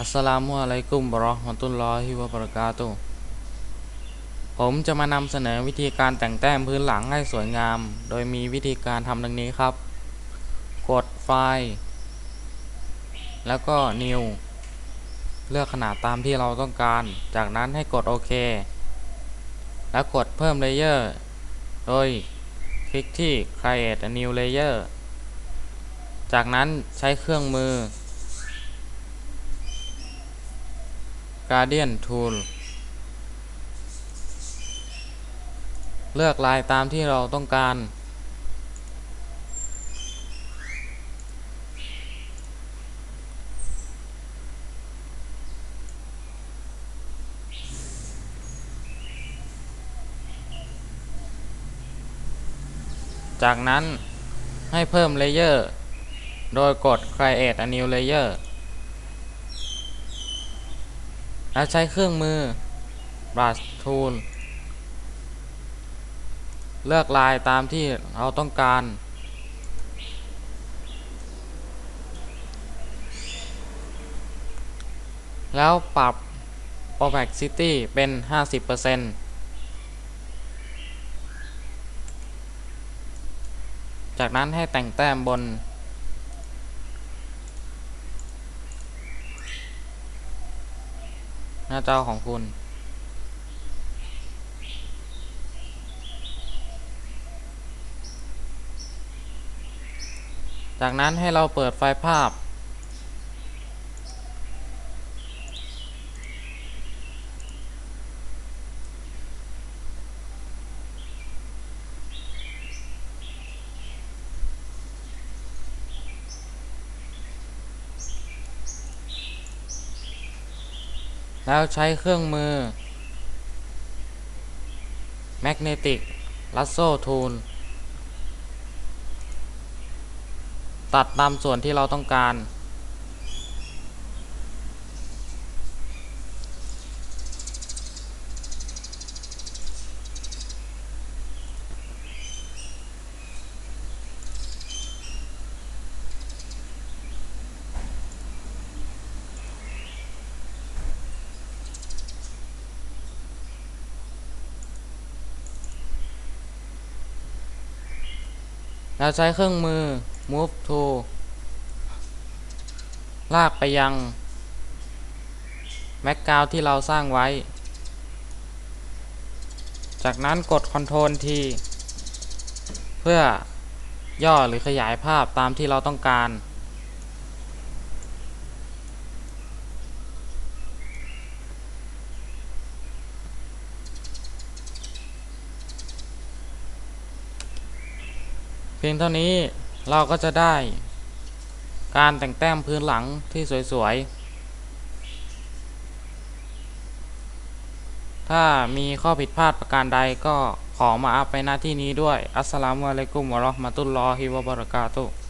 อัสสลามุอะลัยกุมบราะห์มตุลลอฮิวะบรากาตุผมจะมานำเสนอวิธีการแต่งแต้มพื้นหลังให้สวยงาม โดยมีวิธีการทำดังนี้ครับ กดไฟล์ แล้วก็ New เลือกขนาดตามที่เราต้องการ จากนั้นให้กดโอเค แล้วกดเพิ่มเลเยอร์โดยคลิกที่ Create a new layer จากนั้นใช้เครื่องมือ Guardian Tool เลือกลายตามที่เราต้องการ จากนั้นให้เพิ่มเลเยอร์ โดยกด Create a new layer และใช้เครื่องมือ Brush Tool เลือกลายตามที่เราต้องการ แล้วปรับ opacity เป็น 50%จากนั้นให้แต่งแต้มบน หน้าจอของคุณ จากนั้นให้เราเปิดไฟล์ภาพ แล้วใช้เครื่องมือ Magnetic Lasso Tool ตัดตามส่วนที่เราต้องการ เราใช้เครื่องมือ move to ลากไปยังแม็กกราวที่เราสร้างไว้ จากนั้นกด Ctrl T เพื่อย่อหรือขยายภาพตามที่เราต้องการ เพียงเท่านี้เราก็จะได้การแต่งแต้มพื้นหลังที่สวยๆ ถ้ามีข้อผิดพลาดประการใดก็ขอมาอัพไปหน้าที่นี้ด้วย อัสสลามุอะลัยกุมวะเราะห์มะตุลลอฮิวะบะเราะกาตุฮ์